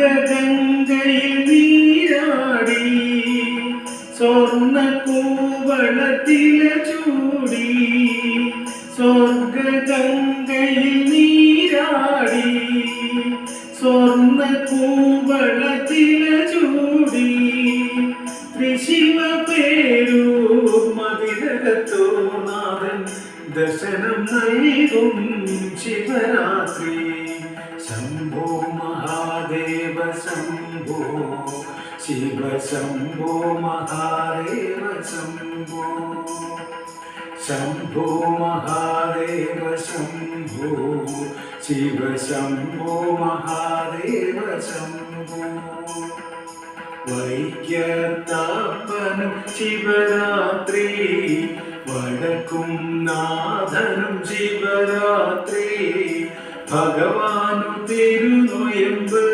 സ്വർഗഗംഗയിൽ നീരാടി സ്വർണ കൂവളത്തില ചൂടി സ്വർഗഗംഗയിൽ നീരാടി സ്വർണ കൂവളത്തില ചൂടി ത്രിശിവ പേരു മതിരകത്തോനാഥൻ ദർശനം നൽകും ശിവരാത്രി. ശംഭോ മഹാദേവ ശംഭോ ശിവ ശംഭോ മഹാദേവ ശംഭോ ശംഭോ മഹാദേവ ശംഭോ ശിവ ശംഭോ മഹാദേവ ശംഭോ വൈക്കത്തപ്പനും ശിവരാത്രി വടക്കും നാഥനും ശിവരാത്രി. ഭഗവാനു തിരുനൊയമ്പ്